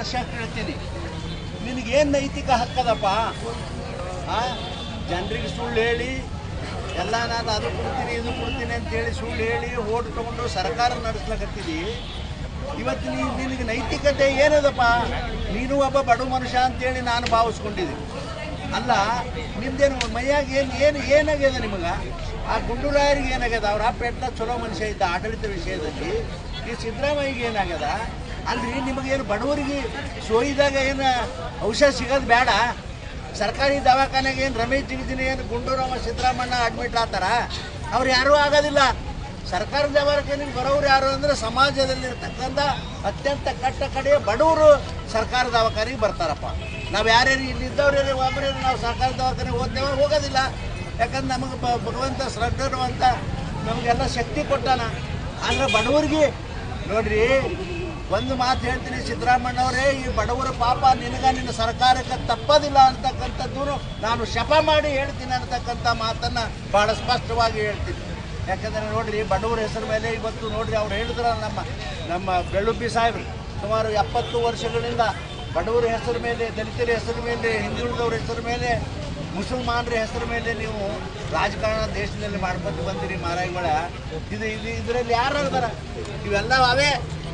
ಪ್ರಶ್ನೆ ಕೇಳ್ತೀನಿ ನಿನಗೇನು ನೈತಿಕ ಹಕ್ಕದಪ್ಪ? ಆ? ಜನರಿಗೆ ಸುಳ್ಳು ಹೇಳಿ ಎಲ್ಲ ನಾನು ಅದು ಕೊಡ್ತೀನಿ, ಇದು ಕೊಡ್ತೀನಿ ಅಂತೇಳಿ ಸುಳ್ಳು ಹೇಳಿ ಓಟ್ ತಗೊಂಡು ಸರ್ಕಾರ ನಡೆಸ್ಲಕತ್ತಿದಿ ಇವತ್ತು ನೀ ನಿನಗೆ ನೈತಿಕತೆ ಏನದಪ್ಪ? ನೀನು ಒಬ್ಬ ಬಡ ಮನುಷ್ಯ ಅಂತೇಳಿ ನಾನು ಭಾವಿಸ್ಕೊಂಡಿದ್ದೀನಿ ಅಲ್ಲ ನಿಮ್ದೇನು ಮೈಯಾಗ ಏನು ಏನು ಏನಾಗ್ಯದ ನಿಮಗೆ? ಆ ಗುಂಡುರಾಯರಿಗೆ ಏನಾಗ್ಯದ? ಅವ್ರ ಅಪ್ಪ ಎಟ್ಟ ಚಲೋ ಮನುಷ್ಯ ಇದ್ದ ಆಡಳಿತ ವಿಷಯದಲ್ಲಿ ಈ ಸಿದ್ದರಾಮಯ್ಯಗೆ ಏನಾಗ್ಯದ? ಅಲ್ರಿ, ನಿಮಗೇನು ಬಡವರಿಗೆ ಸೋಯಿದಾಗ ಏನು ಔಷಧ ಸಿಗೋದು ಬೇಡ? ಸರ್ಕಾರಿ ದವಾಖಾನೆಗೆ ಏನು ರಮೇಶ್ ಜಿಗಜಿನಿ ಏನು ಗುಂಡೂರಾವ ಸಿದ್ದರಾಮಣ್ಣ ಅಡ್ಮಿಟ್ ಆತಾರ ಅವ್ರು ಯಾರೂ ಆಗೋದಿಲ್ಲ. ಸರ್ಕಾರಿ ದವಾಖಾನೆಗೆ ಬರೋರು ಯಾರು ಅಂದರೆ ಸಮಾಜದಲ್ಲಿರ್ತಕ್ಕಂಥ ಅತ್ಯಂತ ಕಟ್ಟ ಕಡೆಯ ಬಡವರು ಸರ್ಕಾರ ದವಾಖಾನೆಗೆ ಬರ್ತಾರಪ್ಪ. ನಾವು ಯಾರ್ಯಾರು ಇಲ್ಲಿದ್ದವ್ರು ಒಬ್ಬರೇ ನಾವು ಸರ್ಕಾರಿ ದವಾಖಾನೆಗೆ ಹೋಗ್ತೇವೆ ಹೋಗೋದಿಲ್ಲ. ಯಾಕಂದ್ರೆ ನಮಗೆ ಭಗವಂತ ಶ್ರದ್ಧರು ಅಂತ ನಮಗೆಲ್ಲ ಶಕ್ತಿ ಕೊಟ್ಟಾನ. ಆದರೆ ಬಡವರಿಗೆ ನೋಡ್ರಿ ಒಂದು ಮಾತು ಹೇಳ್ತೀನಿ ಸಿದ್ದರಾಮಣ್ಣವರೇ ಈ ಬಡವರ ಪಾಪ ನಿನಗ ನಿನ್ನ ಸರ್ಕಾರಕ್ಕೆ ತಪ್ಪದಿಲ್ಲ ಅಂತಕ್ಕಂಥದ್ದು ನಾನು ಶಪ ಮಾಡಿ ಹೇಳ್ತೀನಿ ಅಂತಕ್ಕಂಥ ಮಾತನ್ನ ಬಹಳ ಸ್ಪಷ್ಟವಾಗಿ ಹೇಳ್ತೀನಿ. ಯಾಕಂದ್ರೆ ನೋಡಿರಿ, ಬಡವರ ಹೆಸರು ಮೇಲೆ ಇವತ್ತು ನೋಡಿರಿ ಅವ್ರು ಹೇಳಿದ್ರ ನಮ್ಮ ನಮ್ಮ ಬೆಳ್ಳುಬ್ಬಿ ಸಾಹೇಬ್ರು, ಸುಮಾರು ಎಪ್ಪತ್ತು ವರ್ಷಗಳಿಂದ ಬಡವರ ಹೆಸರು ಮೇಲೆ, ದಲಿತರ ಹೆಸರು ಮೇಲೆ, ಹಿಂದುಳಿದವ್ರ ಹೆಸರು ಮೇಲೆ, ಮುಸಲ್ಮಾನರ ಹೆಸರು ಮೇಲೆ ನೀವು ರಾಜಕಾರಣ ದೇಶದಲ್ಲಿ ಮಾಡ್ಕೊಂಡು ಬಂದಿರಿ ಮಾರಾಯಗಳ ಇದು ಇದು, ಇದರಲ್ಲಿ ಯಾರು ಅದಾರ ಇವೆಲ್ಲ ಅವೇ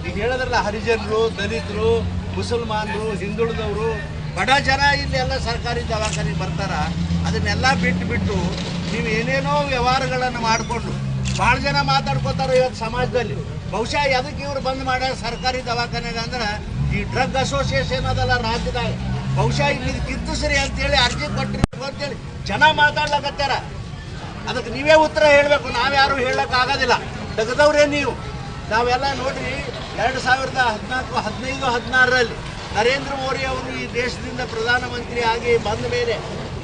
ಈಗ ಹೇಳೋದ್ರಲ್ಲ ಹರಿಜನರು, ದಲಿತರು, ಮುಸಲ್ಮಾನರು, ಹಿಂದುಳಿದವರು, ಬಡ ಜನ ಇಲ್ಲಿ ಎಲ್ಲ ಸರ್ಕಾರಿ ದವಾಖಾನೆಗೆ ಬರ್ತಾರ. ಅದನ್ನೆಲ್ಲ ಬಿಟ್ಟು ಬಿಟ್ಟು ನೀವು ಏನೇನೋ ವ್ಯವಹಾರಗಳನ್ನು ಮಾಡಿಕೊಂಡು ಭಾಳ ಜನ ಮಾತಾಡ್ಕೋತಾರೆ ಇವತ್ತು ಸಮಾಜದಲ್ಲಿ. ಬಹುಶಃ ಎದಕ್ಕೆ ಇವ್ರು ಬಂದ್ ಮಾಡ್ಯಾರ ಸರ್ಕಾರಿ ದವಾಖಾನೆಗೆ ಅಂದ್ರೆ ಈ ಡ್ರಗ್ ಅಸೋಸಿಯೇಷನ್ ಅದಲ್ಲ ರಾಜ್ಯದಾಗ. ಬಹುಶಃ ಇಲ್ಲಿ ಕಿತ್ತಿಸ್ರಿ ಅಂತೇಳಿ ಅರ್ಜಿ ಕೊಟ್ಟಿರ್ಬೇಕು ಅಂತೇಳಿ ಜನ ಮಾತಾಡ್ಲಕತ್ತಾರ ಅದಕ್ಕೆ ನೀವೇ ಉತ್ತರ ಹೇಳಬೇಕು, ನಾವ್ಯಾರು ಹೇಳಕ್ ಆಗೋದಿಲ್ಲ ತೆಗೆದವ್ರೇ ನೀವು. ನಾವೆಲ್ಲ ನೋಡ್ರಿ ಎರಡು ಸಾವಿರದ ಹದಿನಾಲ್ಕು, ಹದಿನೈದು, ಹದಿನಾರರಲ್ಲಿ ನರೇಂದ್ರ ಮೋದಿ ಅವರು ಈ ದೇಶದಿಂದ ಪ್ರಧಾನಮಂತ್ರಿ ಆಗಿ ಬಂದ ಮೇಲೆ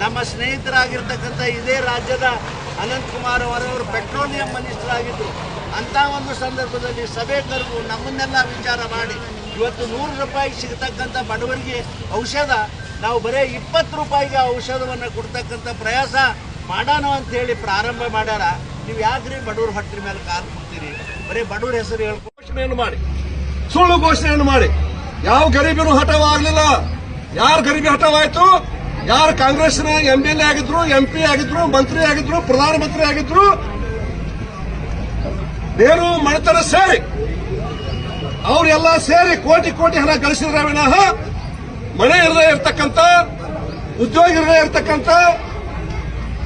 ನಮ್ಮ ಸ್ನೇಹಿತರಾಗಿರ್ತಕ್ಕಂಥ ಇದೇ ರಾಜ್ಯದ ಅನಂತಕುಮಾರ್ ಅವರವರು ಪೆಟ್ರೋಲಿಯಂ ಮಿನಿಸ್ಟರ್ ಆಗಿದ್ದರು ಅಂಥ ಒಂದು ಸಂದರ್ಭದಲ್ಲಿ ಸಭೆ ಕರೆದು ನಮ್ಮನ್ನೆಲ್ಲ ವಿಚಾರ ಮಾಡಿ ಇವತ್ತು ನೂರು ರೂಪಾಯಿ ಸಿಗತಕ್ಕಂಥ ಬಡವರಿಗೆ ಔಷಧ, ನಾವು ಬರೀ ಇಪ್ಪತ್ತು ರೂಪಾಯಿಗೆ ಔಷಧವನ್ನು ಕೊಡ್ತಕ್ಕಂಥ ಪ್ರಯಾಸ ಮಾಡೋಣ ಹೇಳಿ ಪ್ರಾರಂಭ ಮಾಡ್ಯಾರ. ನೀವು ಯಾಕ್ರಿ ಬಡವ್ರ ಮೇಲೆ ಕಾರ್ ಕೊಡ್ತೀರಿ ಬರೀ ಬಡವ್ರ ಹೆಸರು ಹೇಳಿ ಘೋಷಣೆಯನ್ನು ಮಾಡಿ. ಸುಳ್ಳು ಘೋಷಣೆಯನ್ನು ಮಾಡಿ. ಯಾವ ಗರೀಬಿನೂ ಹಠವಾಗಲಿಲ್ಲ. ಯಾರು ಗರೀಬಿ ಹಠವಾಯ್ತು? ಯಾರು ಕಾಂಗ್ರೆಸ್ನ ಎಂ ಎಲ್ ಎ ಆಗಿದ್ರು ಎಂ ಪಿ ಆಗಿದ್ರು, ಮಂತ್ರಿ ಆಗಿದ್ರು, ಪ್ರಧಾನಮಂತ್ರಿ ಆಗಿದ್ರು? ನೇರು ಮನೆತನ ಸೇರಿ. ಅವರೆಲ್ಲ ಸೇರಿ ಕೋಟಿ ಕೋಟಿ ಹಣ ಗಳಿಸಿದ್ರೆ ವಿನಃ ಮನೆ ಇರದೇ ಇರತಕ್ಕಂಥ ಉದ್ಯೋಗ ಇರದೇ ಇರತಕ್ಕಂಥ,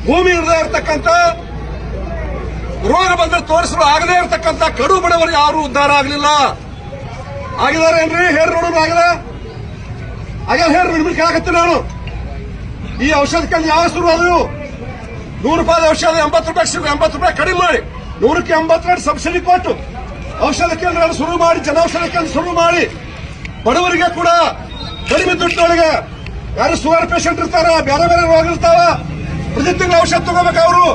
ಭೂಮಿ ಇರದೇ ಇರ್ತಕ್ಕಂಥ ರೋಗ ಬಂದ್ರೆ ತೋರಿಸಲು ಆಗದೇ ಇರತಕ್ಕಂತ ಕಡು ಬಡವರು ಯಾರು ಉದ್ದಾರ ಆಗಲಿಲ್ಲ. ಆಗಿದ್ದಾರೆ ಏನ್ರಿ? ಹೇರ್ ನೋಡೋದು ಆಗದ ಆಗಲ್ಲ, ಹೇರ್ ನಿಮ್ಗೆ ಕೇಳಕತ್ತೀನಿ ನಾನು. ಈ ಔಷಧಕ್ಕೆ ಯಾವ ಶುರು ಅದು? ನೂರು ರೂಪಾಯಿ ಔಷಧ, ಎಂಬತ್ತು ರೂಪಾಯಿ ಸಿಗು ಎಂಬತ್ತು ರೂಪಾಯಿ ಕಡಿಮೆ ಮಾಡಿ. ನೂರಕ್ಕೆ ಎಂಬತ್ತೆರಡು ಸಬ್ಸಿಡಿ ಕೊಟ್ಟು ಔಷಧ ಕೇಂದ್ರ ಶುರು ಮಾಡಿ ಜನೌಷಧ ಕೇಂದ್ರ ಶುರು ಮಾಡಿ. ಬಡವರಿಗೆ ಕೂಡ ಕಡಿಮೆ ದುಡ್ಡೊಳಗೆ ಯಾರು ಶುಗರ್ ಪೇಷಂಟ್ ಇರ್ತಾರ, ಬೇರೆ ಬೇರೆ ರೋಗ ಇರ್ತಾವ, ಪ್ರತಿ ತಿಂಗಳು ಔಷಧ ತಗೋಬೇಕು ಅವರು.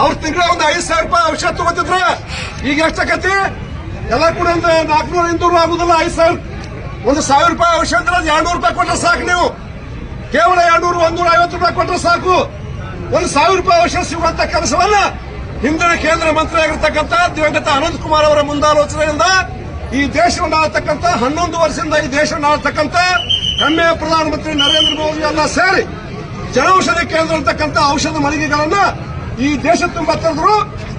ಅವ್ರ ತಿಂಗಳ ಒಂದು ಐದು ಸಾವಿರ ರೂಪಾಯಿ ಔಷಧ ತಗೋತಿದ್ರ ಈಗ ಎಷ್ಟಾಕತಿ ಎಲ್ಲ ಕೂಡ ಒಂದು ನಾಲ್ಕುನೂರ ಇನ್ನೂರು ಆಗುದಿಲ್ಲ, ಐದು ಸಾವಿರ. ಒಂದು ಸಾವಿರ ರೂಪಾಯಿ ಔಷಧ ಅಂದ್ರೆ ಎರಡ್ನೂರು ರೂಪಾಯಿ ಕೊಟ್ಟರೆ ಸಾಕು ನೀವು. ಕೇವಲ ಎರಡ್ನೂರು ಒಂದೂರ ಐವತ್ತು ರೂಪಾಯಿ ಕೊಟ್ಟರೆ ಸಾಕು. ಒಂದು ಸಾವಿರ ರೂಪಾಯಿ ಔಷಧ ಸಿಗುವಂತ ಕೆಲಸವನ್ನ ಹಿಂದಿನ ಕೇಂದ್ರ ಮಂತ್ರಿ ಆಗಿರ್ತಕ್ಕಂಥ ದಿವಂಗತ ಅನಂತ್ ಕುಮಾರ್ ಅವರ ಮುಂದಾಲೋಚನೆಯಿಂದ ಈ ದೇಶವನ್ನು ಆಳ್ತಕ್ಕಂಥ ಹನ್ನೊಂದು ವರ್ಷದಿಂದ ಈ ದೇಶವನ್ನು ಆಳ್ತಕ್ಕಂಥ ಹೆಮ್ಮೆಯ ಪ್ರಧಾನಮಂತ್ರಿ ನರೇಂದ್ರ ಮೋದಿ ಎಲ್ಲ ಸೇರಿ ಜನೌಷಧಿ ಕೇಂದ್ರ ಅಂತಕ್ಕಂಥ ಔಷಧ ಮಳಿಗೆಗಳನ್ನ ಈ ದೇಶ ತುಂಬ ತೆರೆದ್ರು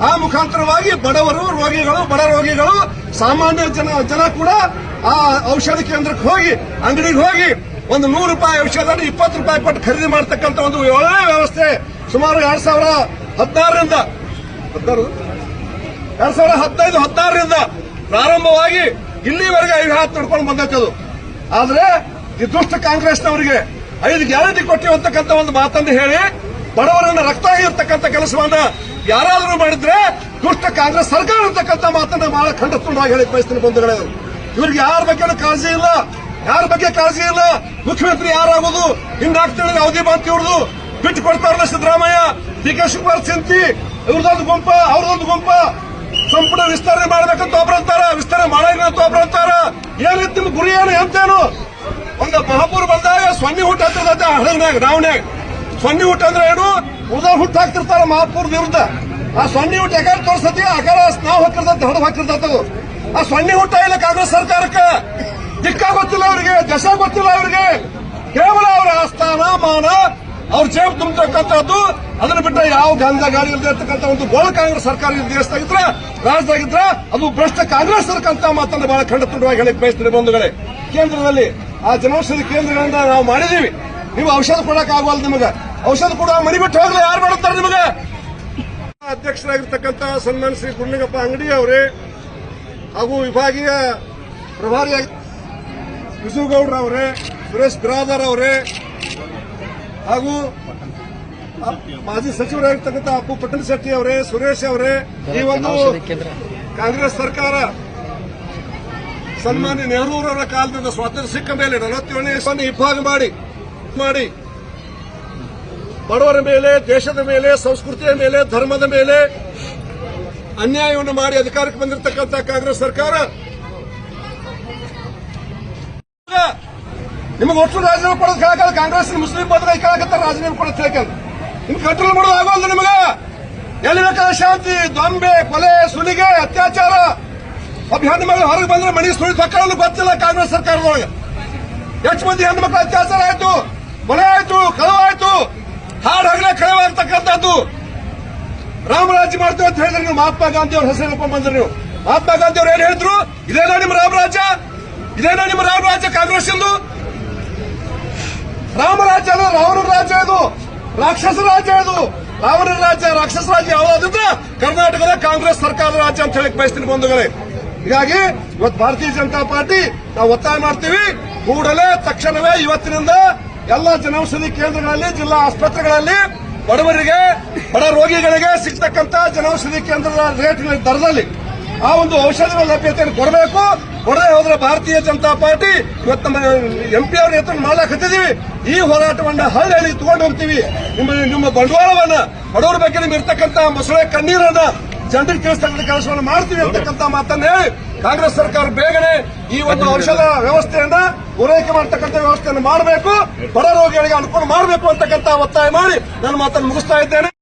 ಆ ಮುಖಾಂತರವಾಗಿ ಬಡವರು, ರೋಗಿಗಳು, ಬಡ ರೋಗಿಗಳು, ಸಾಮಾನ್ಯ ಜನ ಜನ ಕೂಡ ಆ ಔಷಧ ಕೇಂದ್ರಕ್ಕೆ ಹೋಗಿ, ಅಂಗಡಿಗೆ ಹೋಗಿ ಒಂದು ನೂರು ರೂಪಾಯಿ ಔಷಧ ಇಪ್ಪತ್ತು ರೂಪಾಯಿ ಪಟ್ಟು ಖರೀದಿ ಮಾಡತಕ್ಕಂತ ಒಂದು ಒಳ್ಳೆಯ ವ್ಯವಸ್ಥೆ ಸುಮಾರು ಎರಡ್ ಸಾವಿರ ಹದಿನಾರರಿಂದ. ಹದಿನಾರು? ಎರಡ್ ಸಾವಿರ ಹದಿನೈದು, ಹದಿನಾರರಿಂದ ಪ್ರಾರಂಭವಾಗಿ ಇಲ್ಲಿವರೆಗೆ ಐದು ಹಾತ್ ನಡ್ಕೊಂಡು ಬಂದೈತೆ ಅದು ಆದ್ರೆ, ಈ ದುಷ್ಟ ಕಾಂಗ್ರೆಸ್ನವರಿಗೆ ಐದು ಗ್ಯಾರಂಟಿ ಕೊಟ್ಟಿವಿ ಅಂತಕ್ಕಂಥ ಒಂದು ಮಾತನ್ನು ಹೇಳಿ ಬಡವರನ್ನ ರಕ್ತ ಇರ್ತಕ್ಕಂಥ ಕೆಲಸವನ್ನ ಯಾರಾದರೂ ಮಾಡಿದ್ರೆ ದುಷ್ಟ ಕಾಂಗ್ರೆಸ್ ಸರ್ಕಾರ ಇರ್ತಕ್ಕಂಥ ಮಾತನ್ನ ಬಹಳ ಖಂಡಿತವಾಗಿ ಹೇಳಿ ಬಯಸ್ತೀನಿ ಬಂಧುಗಳೇ. ಇವ್ರಿಗೆ ಯಾರ ಬಗ್ಗೆ ಕಾಳಜಿ ಇಲ್ಲ. ಯಾರ ಬಗ್ಗೆ ಕಾಳಜಿ ಇಲ್ಲ? ಮುಖ್ಯಮಂತ್ರಿ ಯಾರಾಗೋದು? ಹಿಂಗಾಗ್ತಿದ್ರೆ ಅವಧಿ ಮಾತು ಇವ್ರದು ಬಿಟ್ಟು ಕೊಡ್ತಾರಲ್ಲ ಸಿದ್ದರಾಮಯ್ಯ? ಡಿ ಕೆ ಶಿವಕುಮಾರ್ ಚಿಂತಿ ಇವ್ರದೊಂದು ಗುಂಪ ಅವ್ರದೊಂದು ಗುಂಪ. ಸಂಪುಟ ವಿಸ್ತರಣೆ ಮಾಡ್ಬೇಕಂತ ಒಬ್ರು ಅಂತಾರ. ವಿಸ್ತರಣೆ ಮಾಡಿಲ್ಲ ಅಂತ ಒಬ್ರು ಅಂತಾರ. ಏನಿತ್ತು ನಿಮ್ ಗುರಿ ಏನು ಎಂತೇನು? ಒಂದು ಮಹಾಪೂರ್ ಬಂದಾಗ ಸೊನ್ನೆ ಹುಟ್ಟ ಹತ್ತಿರದ ಹಳಗ್ನಾಗ ನಾವ್ನ್ಯಾಗ ಸೊನ್ನೆ ಊಟ ಅಂದ್ರೆ ಏನು? ಹುಟ್ಟು ಹಾಕ್ತಿರ್ತಾರ ಮಹಾಪುರ ವಿರುದ್ಧ. ಆ ಸೊನ್ನೆ ಊಟ ಯಾಕಾರ ತೋರ್ಸತಿ ಆಕಾರ ನಾವು ಹಾಕಿರ್ತೈತೆ ಹೊಡೆದು ಹಾಕಿರ್ತದ ಆ ಸೊನ್ನೆ ಊಟ ಇಲ್ಲ ಕಾಂಗ್ರೆಸ್ ಸರ್ಕಾರಕ್ಕೆ. ದಿಕ್ಕ ಗೊತ್ತಿಲ್ಲ ಅವರಿಗೆ, ದಶ ಗೊತ್ತಿಲ್ಲ ಅವರಿಗೆ. ಕೇವಲ ಅವರ ಆಸ್ಥಾನ, ಮಾನ, ಅವ್ರ ಜೇಬು ತುಂಬತಕ್ಕಂಥದ್ದು. ಅದನ್ನ ಬಿಟ್ಟರೆ ಯಾವ ಗಂಧ ಗಾಡಿ ಇಲ್ಲದೆ ಇರ್ತಕ್ಕಂಥ ಒಂದು ಗೋಳ ಕಾಂಗ್ರೆಸ್ ಸರ್ಕಾರ ದೇಶದಾಗಿದ್ರ ರಾಜ್ಯದಾಗಿದ್ರ, ಅದು ಭ್ರಷ್ಟ ಕಾಂಗ್ರೆಸ್ ಸರ್ಕಂತ ಮಾತನ್ನು ಬಹಳ ಖಂಡತುಂಡವಾಗಿ ಹೇಳಕ್ ಬಯಸ್ತೀನಿ ಬಂಧುಗಳೇ. ಕೇಂದ್ರದಲ್ಲಿ ಆ ಜನೌಷಧಿ ಕೇಂದ್ರಗಳಿಂದ ನಾವು ಮಾಡಿದೀವಿ ನೀವು ಔಷಧ ಕೊಡಕ್ ಆಗವಲ್ಲ ನಿಮಗೆ. ಔಷಧ ಕೊಡುವ ಮನಿ ಬಿಟ್ಟು ಹೋಗ್ಲಿ, ಯಾರು ಮಾಡುತ್ತಾರೆ ನಿಮಗೆ? ಅಧ್ಯಕ್ಷರಾಗಿರ್ತಕ್ಕಂಥ ಸನ್ಮಾನ ಶ್ರೀ ಗುಂಡಿಗಪ್ಪ ಅಂಗಡಿ ಅವರೇ, ಹಾಗೂ ವಿಭಾಗೀಯ ಪ್ರಭಾರಿಯಾಗಿ ವಿಸುಗೌಡ್ರ ಅವರೇ, ಸುರೇಶ್ ಬಿರಾದರ್ ಅವರೇ, ಹಾಗೂ ಮಾಜಿ ಸಚಿವರಾಗಿರ್ತಕ್ಕಂಥ ಅಪ್ಪು ಪಟ್ಟಣ ಶೆಟ್ಟಿ ಅವರೇ, ಸುರೇಶ್ ಅವರೇ, ಈ ಒಂದು ಕಾಂಗ್ರೆಸ್ ಸರ್ಕಾರ ಸನ್ಮಾನ್ಯ ನೆಹರೂರವರ ಕಾಲದಿಂದ ಸ್ವಾತಂತ್ರ್ಯ ಸಿಕ್ಕ ಮೇಲೆ ನಲವತ್ತೇಳನೇ ಇಬ್ಬಾಗ ಮಾಡಿ ಮಾಡಿ ಬಡವರ ಮೇಲೆ, ದೇಶದ ಮೇಲೆ, ಸಂಸ್ಕೃತಿಯ ಮೇಲೆ, ಧರ್ಮದ ಮೇಲೆ ಅನ್ಯಾಯವನ್ನು ಮಾಡಿ ಅಧಿಕಾರಕ್ಕೆ ಬಂದಿರತಕ್ಕಂಥ ಕಾಂಗ್ರೆಸ್ ಸರ್ಕಾರ. ನಿಮಗೆ ಒಟ್ಟು ರಾಜೀನಾಮೆ ಕೊಡೋದು ಕೇಳಕಲ್ಲ ಕಾಂಗ್ರೆಸ್ ಮುಸ್ಲಿಂ ಬಂದ್ರೆ ಕೇಳಕತ್ತಾರ ರಾಜೀನಾಮೆ ಕೊಡೋದು ಕೇಳಕಲ್ಲ ನಿಮ್ಗೆ ಕಂಟ್ರೋಲ್ ಮಾಡೋದು ಆಗೋಲ್ಲ ನಿಮಗೆ. ಎಲ್ಲಿ ಬೇಕಾದ ಶಾಂತಿ, ದೊಂಬೆ, ಕೊಲೆ, ಸುಲಿಗೆ, ಅತ್ಯಾಚಾರ ಹೆಣ್ಣು ಮಗಳು ಹೊರಗೆ ಬಂದ್ರೆ ಮನೆ ಸುಳಿ ಮಕ್ಕಳನ್ನು ಗೊತ್ತಿಲ್ಲ ಕಾಂಗ್ರೆಸ್ ಸರ್ಕಾರದೊಳಗೆ. ಹೆಚ್ಚು ಮಂದಿ ಹೆಣ್ಣು ಮಕ್ಕಳ ಅತ್ಯಾಚಾರ ಆಯ್ತು, ಕೊಲೆ ಆಯ್ತು, ಕಳವ ಹಾಡು ಹಗಲ ಕಳವ ಆಗ್ತಕ್ಕಂಥದ್ದು ರಾಮರಾಜ್ಯ ಮಾಡ್ತೀವಿ ಅಂತ ಹೇಳಿದ್ರೆ ನೀವು ಮಹಾತ್ಮ ಗಾಂಧಿ ಅವ್ರ ಹೆಸರು ಬಂದ್ರೆ ನೀವು? ಮಹಾತ್ಮ ಗಾಂಧಿ ಅವ್ರು ಏನ್ ಹೇಳಿದ್ರು? ಇದೇನಾ ನಿಮ್ಮ ರಾಮರಾಜ್ಯ? ಇದೇನಾ ನಿಮ್ಮ ರಾಮರಾಜ್ಯ ಕಾಂಗ್ರೆಸ್ ಎಂದು ರಾಮರಾಜ್ಯ ಅಲ್ಲ ರಾವಣ ರಾಜ್ಯ ಇದು ರಾಕ್ಷಸ ರಾಜ್ಯ ಇದು ರಾವಣ ರಾಜ್ಯ, ರಾಕ್ಷಸ ರಾಜ್ಯ ಯಾವುದಾದ್ರೆ ಕರ್ನಾಟಕದ ಕಾಂಗ್ರೆಸ್ ಸರ್ಕಾರದ ರಾಜ್ಯ ಅಂತ ಹೇಳಕ್ ಬಯಸ್ತೀನಿ ಬಂಧುಗಳೇ. ಹೀಗಾಗಿ ಇವತ್ತು ಭಾರತೀಯ ಜನತಾ ಪಾರ್ಟಿ, ನಾವು ಒತ್ತಾಯ ಮಾಡ್ತೀವಿ. ಕೂಡಲೇ ತಕ್ಷಣವೇ ಇವತ್ತಿನಿಂದ ಎಲ್ಲ ಜನೌಷಧಿ ಕೇಂದ್ರಗಳಲ್ಲಿ, ಜಿಲ್ಲಾ ಆಸ್ಪತ್ರೆಗಳಲ್ಲಿ ಬಡವರಿಗೆ, ಬಡ ರೋಗಿಗಳಿಗೆ ಸಿಗ್ತಕ್ಕಂತ ಜನೌಷಧಿ ಕೇಂದ್ರದ ರೇಟ್ ದರದಲ್ಲಿ ಆ ಒಂದು ಔಷಧಿಗಳ ಲಭ್ಯತೆಯನ್ನು ಕೊಡಬೇಕು. ಕೊಡದೆ ಹೋದ್ರೆ ಭಾರತೀಯ ಜನತಾ ಪಾರ್ಟಿ ಇವತ್ತು ನಮ್ಮ ಎಂ ಪಿ ಅವ್ರ ನೇತೃತ್ವ ಮಾಡಲಾಕತ್ತಿದೀವಿ ಈ ಹೋರಾಟವನ್ನ ಹಳ್ಳಿ ತಗೊಂಡು ಹೋಗ್ತೀವಿ. ನಿಮ್ಮ ನಿಮ್ಮ ಬಂಡವಾಳವನ್ನ, ಬಡವರ ಬಗ್ಗೆ ನಿಮ್ಗೆ ಇರ್ತಕ್ಕಂತ ಮೊಸಳೆ ಕಣ್ಣೀರನ್ನ ಜನರಿಗೆ ತಿಳಿಸ್ತಕ್ಕಂಥ ಕೆಲಸವನ್ನು ಮಾಡ್ತೀವಿ ಅಂತಕ್ಕಂಥ ಮಾತನ್ನ ಹೇಳಿ ಕಾಂಗ್ರೆಸ್ ಸರ್ಕಾರ ಬೇಗನೆ ಈ ಒಂದು ಔಷಧ ವ್ಯವಸ್ಥೆಯನ್ನ ಪೂರೈಕೆ ಮಾಡತಕ್ಕಂಥ ವ್ಯವಸ್ಥೆಯನ್ನು ಮಾಡಬೇಕು ಬಡ ರೋಗಿಗಳಿಗೆ ಅನುಕೂಲ ಮಾಡಬೇಕು ಅಂತಕ್ಕಂಥ ಒತ್ತಾಯ ಮಾಡಿ ನನ್ನ ಮಾತನ್ನು ಮುಗಿಸ್ತಾ ಇದ್ದೇನೆ.